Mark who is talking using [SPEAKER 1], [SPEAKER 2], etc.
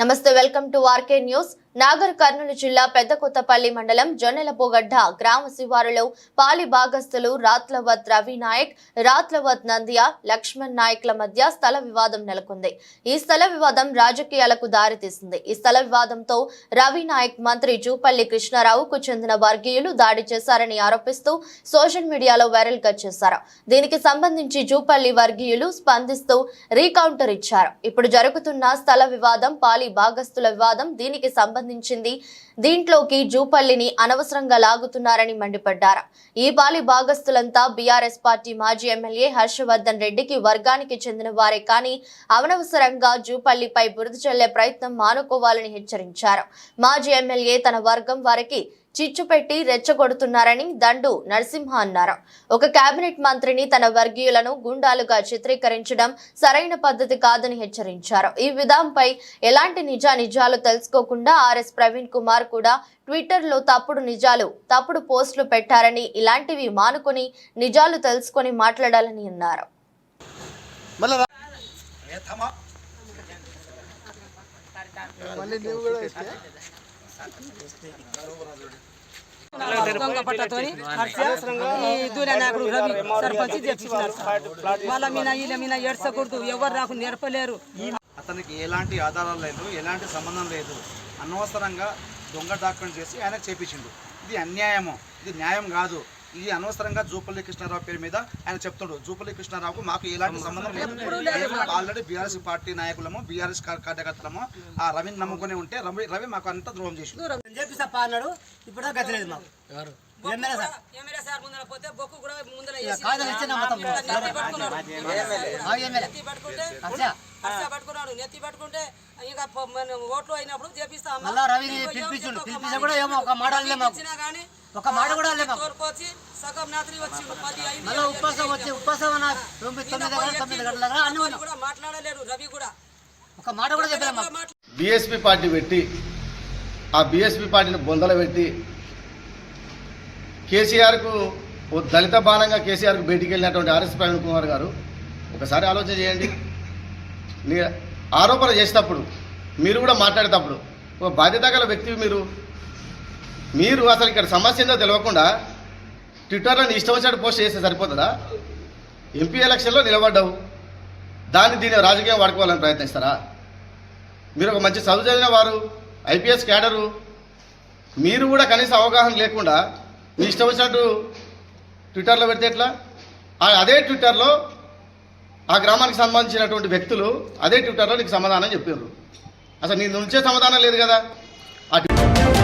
[SPEAKER 1] నమస్తే welcome to RK news. Nagar Kurnool జిల్లా పెద్దకొత్తపల్లి మండలం జొన్నెలపోగడ్డ గ్రామ శివారులో పాలి భాగస్థులు రాత్లవత్ రవి నాయక్ రాత్లవత్ నంద్య లక్ష్మణ్ నాయక్ల మధ్య స్థల వివాదం నెలకొంది. ఈ స్థల వివాదం రాజకీయాలకు దారితీసింది. ఈ స్థల వివాదంతో రవి నాయక్ మంత్రి జూపల్లి కృష్ణారావుకు చెందిన వర్గీయులు దాడి చేశారని ఆరోపిస్తూ సోషల్ మీడియాలో వైరల్గా చేశారు. దీనికి సంబంధించి జూపల్లి వర్గీయులు స్పందిస్తూ రీకౌంటర్ ఇచ్చారు. ఇప్పుడు జరుగుతున్న స్థల వివాదం పాలి భాగస్థుల వివాదం దీనికి సంబంధించింది. దీంట్లోకి జూపల్లిని అనవసరంగా లాగుతున్నారని మండిపడ్డారు. ఈ పాలి భాగస్థులంతా బీఆర్ఎస్ పార్టీ మాజీ ఎమ్మెల్యే హర్షవర్ధన్ రెడ్డికి వర్గానికి చెందిన వారే కానీ అనవసరంగా జూపల్లిపై బురద చల్లే ప్రయత్నం మానుకోవాలని హెచ్చరించారు. మాజీ ఎమ్మెల్యే తన వర్గం వారికి చిచ్చు పెట్టి రెచ్చగొడుతున్నారని దండు నరసింహ అన్నారు. ఒక కేబినెట్ మంత్రిని తన వర్గీయులను గుండాలుగా చిత్రీకరించడం సరైన పద్ధతి కాదని హెచ్చరించారు. ఈ విధానంపై ఎలాంటి నిజా నిజాలు తెలుసుకోకుండా ఆర్ఎస్ ప్రవీణ్ కుమార్ కూడా ట్విట్టర్లో తప్పుడు నిజాలు తప్పుడు పోస్టులు పెట్టారని ఇలాంటివి మానుకొని నిజాలు తెలుసుకొని మాట్లాడాలని అన్నారు.
[SPEAKER 2] మళ్ళీ రా-
[SPEAKER 3] దొంగ పట్టతోని ఈ దూర నాయకుడు రవి సర్పంచ్ తెచ్చినారు వాళ్ళ మీద వీళ్ళ మీద ఏడ్చకూడదు. ఎవరు నాకు నేర్పలేరు.
[SPEAKER 2] అతనికి ఎలాంటి ఆధారాలు లేదు ఎలాంటి సంబంధం లేదు. అనవసరంగా దొంగ డాక్యుమెంట్ చేసి ఆయన చేపించిండు. ఇది అన్యాయము. ఇది న్యాయం కాదు. ఇది అనవసరంగా జూపల్లి కృష్ణారావు పేరు మీద ఆయన చెప్తుండు జూపల్లి కృష్ణారావుకు మాకు ఎలాంటి సంబంధం లేదు. ఆల్రెడీ బీఆర్ఎస్ పార్టీ నాయకులము బీఆర్ఎస్ కార్యకర్తలము ఆ రవిని నమ్ముకుని ఉంటే రవి రవి మాకు అంతా ద్రోహం చేసి
[SPEAKER 4] అన్నాడు ఇప్పుడు గతిలేదు మాకు.
[SPEAKER 3] పట్టుకున్నాడు. నెత్తి పట్టుకుంటే ఇంకా ఓట్లు అయినప్పుడు చేపిస్తా
[SPEAKER 4] మళ్ళా రవిని పిలిపించుండు. పిలిపించా కూడా ఏమో ఒక మాట అనలే మాకు.
[SPEAKER 3] ఇచ్చినా కానీ
[SPEAKER 4] ఒక మాట కూడా
[SPEAKER 3] సగం రాత్రి
[SPEAKER 4] మళ్ళీ ఉపాసం వచ్చి తొమ్మిది తొమ్మిది గంటల తొమ్మిది గంటల దగ్గర అన్ని
[SPEAKER 3] రవి కూడా మాట్లాడలేడు రవి కూడా.
[SPEAKER 4] ఒక మాట కూడా
[SPEAKER 5] బీఎస్పీ పార్టీ పెట్టి ఆ బీఎస్పీ పార్టీని బొందలు పెట్టి కేసీఆర్కు ఓ దళిత బాణంగా కేసీఆర్కు బయటికి వెళ్ళినటువంటి ఆర్ఎస్ ప్రవీణ్ కుమార్ గారు ఒకసారి ఆలోచన చేయండి. నీ ఆరోపణ చేసేటప్పుడు మీరు కూడా మాట్లాడేటప్పుడు ఒక బాధ్యత గల వ్యక్తి మీరు. మీరు అసలు ఇక్కడ సమస్య ఏందో తెలియకుండా ట్విట్టర్లో నీ ఇష్టం వచ్చినట్టు పోస్ట్ చేస్తే సరిపోతుందా? ఎంపీ ఎలక్షన్లో నిలబడ్డావు. దాన్ని దీన్ని రాజకీయం వాడుకోవాలని ప్రయత్నిస్తారా? మీరు ఒక మంచి చదువు చదివిన వారు ఐపీఎస్ క్యాడరు మీరు కూడా కనీస అవగాహన లేకుండా మీ ఇష్టం వచ్చినట్టు ట్విట్టర్లో పెడితే ఎట్లా? ఆ- అదే ట్విట్టర్లో ఆ గ్రామానికి సంబంధించినటువంటి వ్యక్తులు అదే ట్విట్టర్లో నీకు సమాధానం చెప్పారు అసలు నీ నుంచే సమాధానం లేదు కదా? ఆ ట్విట్టర్